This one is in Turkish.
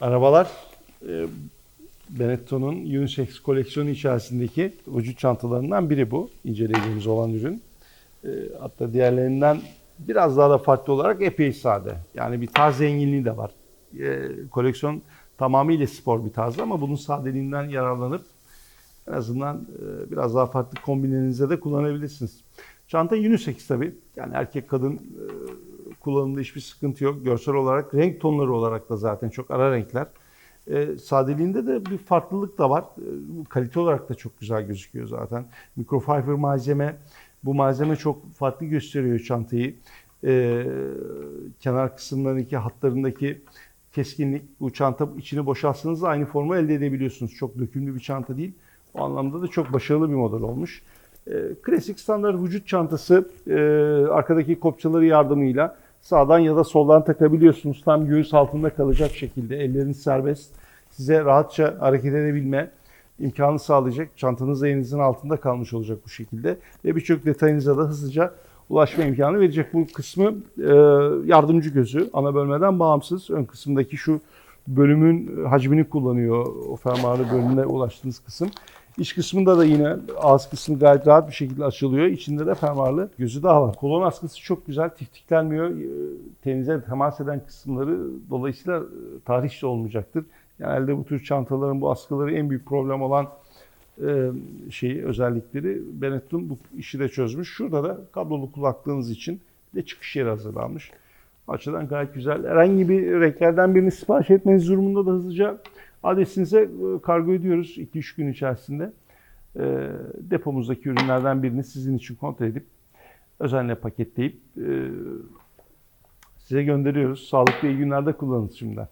Arabalar e, Benetton'un unisex koleksiyonu içerisindeki vücut çantalarından biri bu. inceleyeceğimiz olan ürün. E, hatta diğerlerinden biraz daha da farklı olarak epey sade. Yani bir tarz zenginliği de var. E, koleksiyon tamamıyla spor bir tarzı ama bunun sadeliğinden yararlanıp en azından e, biraz daha farklı kombinlerinize de kullanabilirsiniz. Çanta unisex tabii. Yani erkek kadın kullanımda hiçbir sıkıntı yok. Görsel olarak, renk tonları olarak da zaten çok ara renkler. E, sadeliğinde de bir farklılık da var. E, kalite olarak da çok güzel gözüküyor zaten. Microfiber malzeme. Bu malzeme çok farklı gösteriyor çantayı. E, kenar kısımlarındaki hatlarındaki keskinlik. Bu çanta içini boşaltsanız da aynı formu elde edebiliyorsunuz. Çok dökümlü bir çanta değil. O anlamda da çok başarılı bir model olmuş. E, klasik standart vücut çantası e, arkadaki kopçaları yardımıyla sağdan ya da soldan takabiliyorsunuz. Tam göğüs altında kalacak şekilde elleriniz serbest. Size rahatça hareket edebilme imkanı sağlayacak. Çantanız elinizin altında kalmış olacak bu şekilde. Ve birçok detayınıza da hızlıca ulaşma imkanı verecek. Bu kısmı e, yardımcı gözü. Ana bölmeden bağımsız. Ön kısımdaki şu bölümün hacmini kullanıyor. O fermuarlı bölümüne ulaştığınız kısım. İç kısmında da yine ağız kısmı gayet rahat bir şekilde açılıyor. İçinde de fermuarlı gözü daha var. Kolon askısı çok güzel, tiftiklenmiyor. Ee, Tenize temas eden kısımları dolayısıyla e, tarihçi olmayacaktır. Genelde bu tür çantaların bu askıları en büyük problem olan e, şeyi özellikleri Benetton bu işi de çözmüş. Şurada da kablolu kulaklığınız için bir de çıkış yeri hazırlanmış. Açıdan gayet güzel. Herhangi bir renklerden birini sipariş etmeniz durumunda da hızlıca adresinize e, kargo ediyoruz 2-3 gün içerisinde. E, depomuzdaki ürünlerden birini sizin için kontrol edip özenle paketleyip e, size gönderiyoruz. Sağlıklı iyi günlerde kullanın şimdiden.